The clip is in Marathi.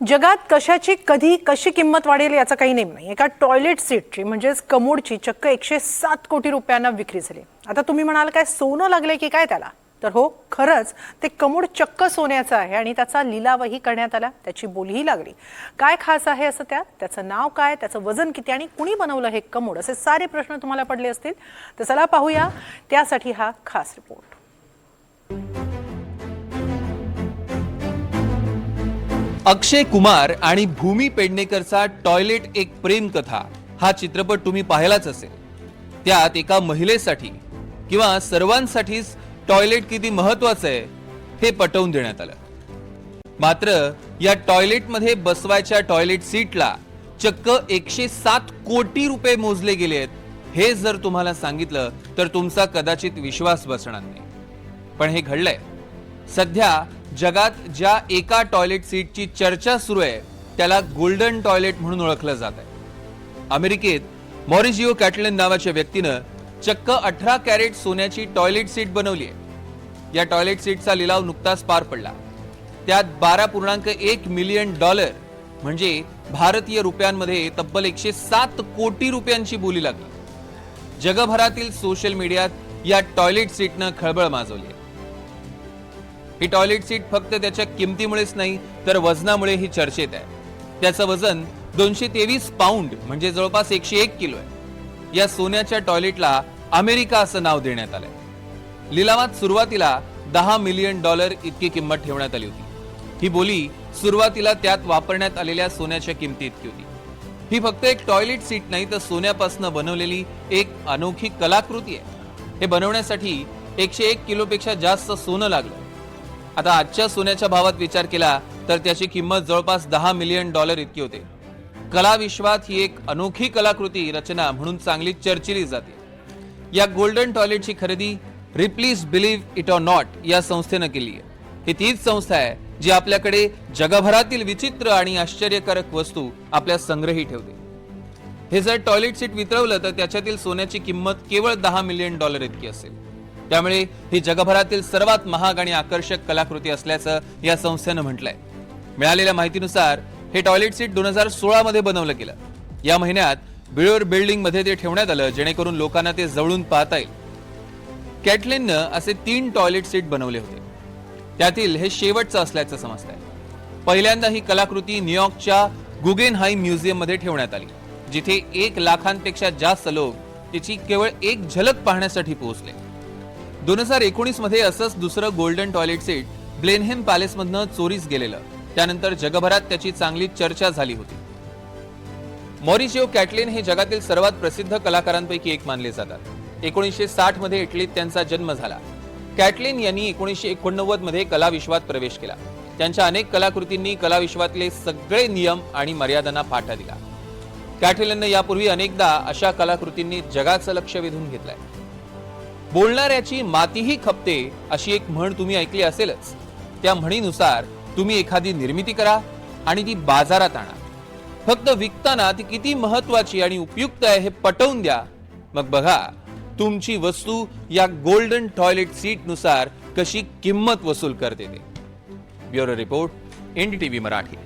जगात कशाची कधी कशी किंमत वाढेल याचा काही नेम नाही. एका टॉयलेट सीटची म्हणजेच कमोडची चक्क एकशे सात कोटी रुपयांना विक्री झाली. आता तुम्ही म्हणाल काय सोनं लागले की काय त्याला? तर हो खरंच ते कमोड चक्क सोन्याचं आहे आणि त्याचा लिलावही करण्यात आला त्याची बोलीही लागली. काय खास आहे असं त्यात? त्याचं नाव काय? त्याचं वजन किती? आणि कुणी बनवलं हे कमोड? असे सारे प्रश्न तुम्हाला पडले असतील. तर चला पाहूया त्यासाठी हा खास रिपोर्ट अक्षय कुमार आणि भूमी पेडणेकरचा टॉयलेट एक प्रेम कथा हा चित्रपट तुम्ही पाहिलाच असेल. त्यात एका महिलेसाठी किंवा सर्वांसाठीच टॉयलेट किती महत्वाचं आहे हे पटवून देण्यात आलं. मात्र या टॉयलेटमध्ये बसवायच्या टॉयलेट सीटला चक्क एकशे सात कोटी रुपये मोजले गेले आहेत हे जर तुम्हाला सांगितलं तर तुमचा कदाचित विश्वास बसणार नाही. पण हे घडलंय. सध्या जगात ज्या एका टॉयलेट सीटची चर्चा सुरू आहे त्याला गोल्डन टॉयलेट म्हणून ओळखलं जात आहे. अमेरिकेत मॉरिजिओ कॅटलन नावाच्या व्यक्तीनं चक्क अठरा कॅरेट सोन्याची टॉयलेट सीट बनवली आहे. या टॉयलेट सीटचा लिलाव नुकताच पार पडला. त्यात बारा पूर्णांक एक मिलियन डॉलर म्हणजे भारतीय रुपयांमध्ये तब्बल एकशे सात कोटी रुपयांची बोली लागली. जगभरातील सोशल मीडियात या टॉयलेट सीटनं खळबळ माजवली आहे. ही टॉयलेट सीट फक्त त्याच्या किमतीमुळेच नाही तर वजनामुळे ही चर्चेत आहे. त्याचं वजन दोनशे तेवीस पाऊंड म्हणजे जवळपास एकशे एक किलो आहे. या सोन्याच्या टॉयलेटला अमेरिका असं नाव देण्यात आलंय. लिलावात सुरुवातीला दहा मिलियन डॉलर इतकी किंमत ठेवण्यात आली होती. ही बोली सुरुवातीला त्यात वापरण्यात आलेल्या सोन्याच्या किमती इतकी होती. ही फक्त एक टॉयलेट सीट नाही तर सोन्यापासून बनवलेली एक अनोखी कलाकृती आहे. हे बनवण्यासाठी एकशे एक किलोपेक्षा जास्त सोनं लागलं. आता आजच्या सोन्याच्या भावात विचार केला तर त्याची किंमत जवळपास दहा मिलियन डॉलर इतकी होते. कला विश्वात ही एक अनोखी कलाकृती रचना म्हणून चांगली चर्चिली जाते. या गोल्डन टॉयलेटची खरेदी Ripley's believe it or not या संस्थेनं केली आहे. ही तीच संस्था आहे जी आपल्याकडे जगभरातील विचित्र आणि आश्चर्यकारक वस्तू आपल्या संग्रही ठेवते. हे जर टॉयलेट सीट वितरवलं तर त्याच्यातील सोन्याची किंमत केवळ दहा मिलियन डॉलर इतकी असेल. त्यामुळे ही जगभरातील सर्वात महाग आणि आकर्षक कलाकृती असल्याचं या संस्थेनं म्हटलंय. मिळालेल्या माहितीनुसार हे टॉयलेट सीट दोन हजार सोळा मध्ये बनवलं गेलं. या महिन्यात बिळोर बिल्डिंगमध्ये ते ठेवण्यात आलं जेणेकरून लोकांना ते जवळून पाहता येईल. कॅटलिननं असे तीन टॉयलेट सीट बनवले होते. त्यातील हे शेवटचं असल्याचं समजतंय. पहिल्यांदा ही कलाकृती न्यूयॉर्कच्या गुगेनहाईम म्युझियममध्ये ठेवण्यात आली जिथे एक लाखांपेक्षा जास्त लोक तिची केवळ एक झलक पाहण्यासाठी पोहोचले. दोन हजार एकोणीसमध्ये असंच दुसरं गोल्डन टॉयलेट सीट ब्लेनहेम पॅलेसमधनं चोरीस गेलेलं. त्यानंतर जगभरात त्याची चांगली चर्चा झाली होती. मॉरिजिओ कॅटलिन हे जगातील सर्वात प्रसिद्ध कलाकारांपैकी एक मानले जातात. एकोणीसशे साठमध्ये इटलीत त्यांचा जन्म झाला. कॅटलिन यांनी एकोणीसशे एकोणनव्वदमध्ये कलाविश्वात प्रवेश केला. त्यांच्या अनेक कलाकृतींनी कलाविश्वातले सगळे नियम आणि मर्यादांना फाटा दिला. कॅटलिननं यापूर्वी अनेकदा अशा कलाकृतींनी जगाचं लक्ष वेधून घेतलंय. बोलणाऱ्याची मातीही खपते अशी एक म्हण तुम्ही ऐकली असेलच. त्या म्हणीनुसार तुम्ही एखादी निर्मिती करा आणि ती बाजारात आणा. फक्त विकताना ती किती महत्वाची आणि उपयुक्त आहे हे पटवून द्या. मग बघा तुमची वस्तू या गोल्डन टॉयलेट सीटनुसार कशी किंमत वसूल करते ते. Bureau report NDTV Marathi.